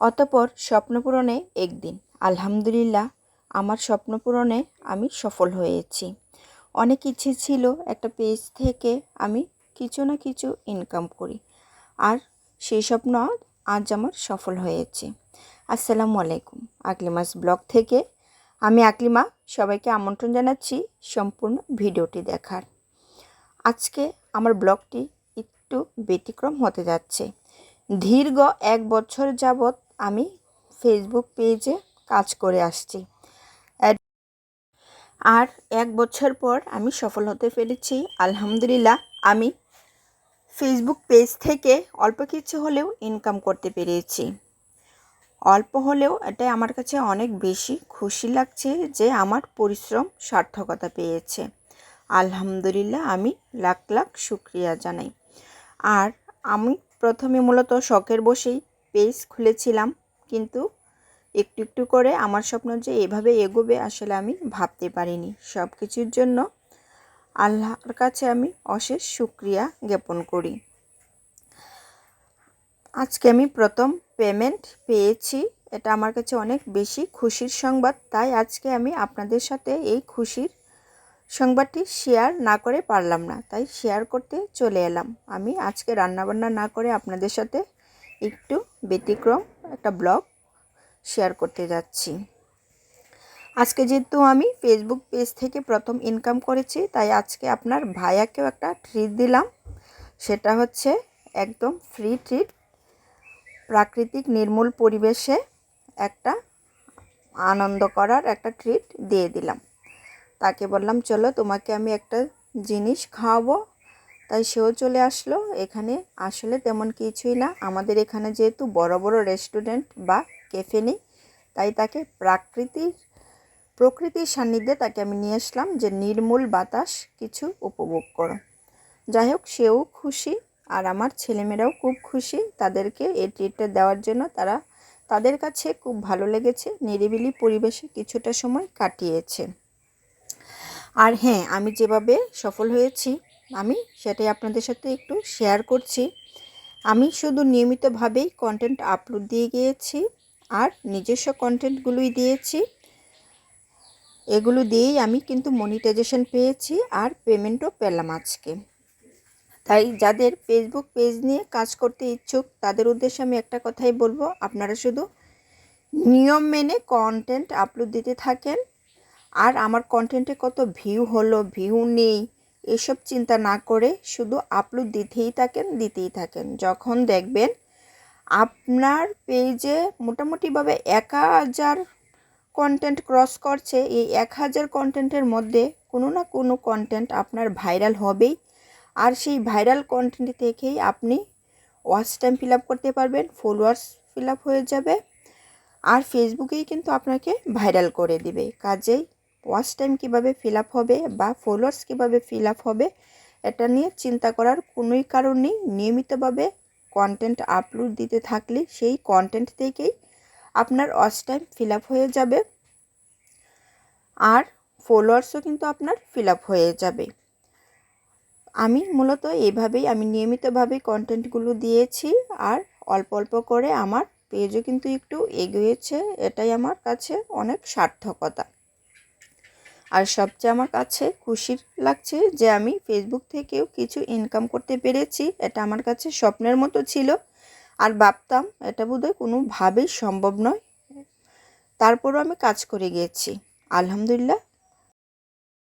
অতপর স্বপ্ন পূরণে একদিন। আলহামদুলিল্লাহ, আমার স্বপ্ন পূরণে আমি সফল হয়েছি। অনেক ইচ্ছে ছিল একটা পেজ থেকে আমি কিছু না কিছু ইনকাম করি। আর সেই স্বপ্ন আজ আমার সফল হয়েছে। আসসালামু আলাইকুম। আকলিমাস ব্লগ থেকে আমি আকলিমা সবাইকে আমন্ত্রণ জানাচ্ছি সম্পূর্ণ ভিডিওটি দেখার। আজকে আমার ব্লগটি একটু ব্যতিক্রম হতে যাচ্ছে। দীর্ঘ এক বছর যাবৎ আমি ফেসবুক পেজে কাজ করে আসছি। আর এক বছর পর আমি সফল হতে পেরেছি, আলহামদুলিল্লাহ। আমি ফেসবুক পেজ থেকে অল্প কিছু হলেও ইনকাম করতে পেরেছি। অল্প হলেও এটাই আমার কাছে অনেক বেশি খুশি লাগছে যে আমার পরিশ্রম সার্থকতা পেয়েছে। আলহামদুলিল্লাহ, আমি লাখ লাখ শুক্রিয়া জানাই। আর আমি প্রথমে মূলত শখের বসেই পেজ খুলেছিলাম, কিন্তু একটু একটু করে আমার স্বপ্ন যে এভাবে এগোবে আসলে আমি ভাবতে পারিনি। সব কিছুর জন্য আল্লাহর কাছে আমি অশেষ শুক্রিয়া জ্ঞাপন করি। আজকে আমি প্রথম পেমেন্ট পেয়েছি, এটা আমার কাছে অনেক বেশি খুশির সংবাদ, তাই আজকে আমি আপনাদের সাথে এই খুশির সংবাদটি শেয়ার না করে পারলাম না, তাই শেয়ার করতে চলে এলাম। আমি আজকে রান্নাবান্না না করে আপনাদের সাথে একটু ব্যতিক্রম একটা ব্লগ শেয়ার করতে যাচ্ছি। আজকে যেহেতু আমি ফেসবুক পেজ থেকে প্রথম ইনকাম করেছি, তাই আজকে আপনার ভাইয়াকেও একটা ট্রিট দিলাম। সেটা হচ্ছে একদম ফ্রি ট্রিট প্রাকৃতিক নির্মূল পরিবেশে একটা আনন্দ করার একটা ট্রিট দিয়ে দিলাম। তাকে বললাম, চলো তোমাকে আমি একটা জিনিস খাওয়াবো তাই সেও চলে আসলো। এখানে আসলে তেমন কিছুই না। আমাদের এখানে যেহেতু বড় বড় রেস্টুরেন্ট বা ক্যাফে নেই, তাই তাকে প্রাকৃতিক প্রকৃতির সান্নিধ্যে তাকে আমি নিয়ে আসলাম যে নির্মূল বাতাস কিছু উপভোগ করো। যাই হোক, সেও খুশি আর আমার ছেলেমেয়েরাও খুব খুশি। তাদেরকে এই ট্রিটটা দেওয়ার জন্য তারা, তাদের কাছে খুব ভালো লেগেছে, নিরিবিলি পরিবেশে কিছুটা সময় কাটিয়েছে। আর হ্যাঁ আমি যেভাবে সফল হয়েছি আমি সেটাই আপনাদের সাথে একটু শেয়ার করছি। আমি শুধু নিয়মিতভাবেই কন্টেন্ট আপলোড দিয়ে গিয়েছি আর নিজস্ব কন্টেন্টগুলোই দিয়েছি। এগুলো দিয়েই আমি কিন্তু মনিটাইজেশন পেয়েছি আর পেমেন্টও পেলাম আজকে। তাই যাদের ফেসবুক পেজ নিয়ে কাজ করতে ইচ্ছুক, তাদের উদ্দেশ্যে আমি একটা কথাই বলব, আপনারা শুধু নিয়ম মেনে কন্টেন্ট আপলোড দিতে থাকেন। আর আমার কন্টেন্টে কত ভিউ হলো ভিউ নেই এসব চিন্তা না করে শুধু আপলোড দিতেই থাকেন দিতেই থাকেন। যখন দেখবেন আপনার পেজে মোটামুটিভাবে এক হাজার কন্টেন্ট ক্রস করছে, এই এক হাজার কন্টেন্টের মধ্যে কোনো না কোনো কন্টেন্ট আপনার ভাইরাল হবেই। আর সেই ভাইরাল কন্টেন্ট থেকেই আপনি ওয়াচ টাইম ফিল আপ করতে পারবেন ফলোয়ার্স ফিল আপ হয়ে যাবে। আর ফেসবুকেই কিন্তু আপনাকে ভাইরাল করে দিবে। কাজেই ওয়াচ টাইম কীভাবে ফিল আপ হবে বা ফলোয়ার্স কীভাবে ফিল আপ হবে, এটা নিয়ে চিন্তা করার কোনোই কারণ নেই। নিয়মিতভাবে কন্টেন্ট আপলোড দিতে থাকলে সেই কন্টেন্ট থেকেই আপনার ওয়াচ টাইম ফিল আপ হয়ে যাবে। আর ফলোয়ার্সও কিন্তু আপনার ফিল আপ হয়ে যাবে। আমি মূলত এইভাবেই আমি নিয়মিতভাবে কন্টেন্টগুলো দিয়েছি আর অল্প অল্প করে আমার পেজও কিন্তু একটু এগিয়েছে, এটাই আমার কাছে অনেক সার্থকতা। আর সবচেয়ে আমার কাছে খুশির লাগছে যে আমি ফেসবুক থেকেও কিছু ইনকাম করতে পেরেছি। এটা আমার কাছে স্বপ্নের মতো ছিল। আর ভাবতাম এটা বোধহয় কোনোভাবেই সম্ভব নয়। তারপরও আমি কাজ করে গিয়েছি। আলহামদুলিল্লাহ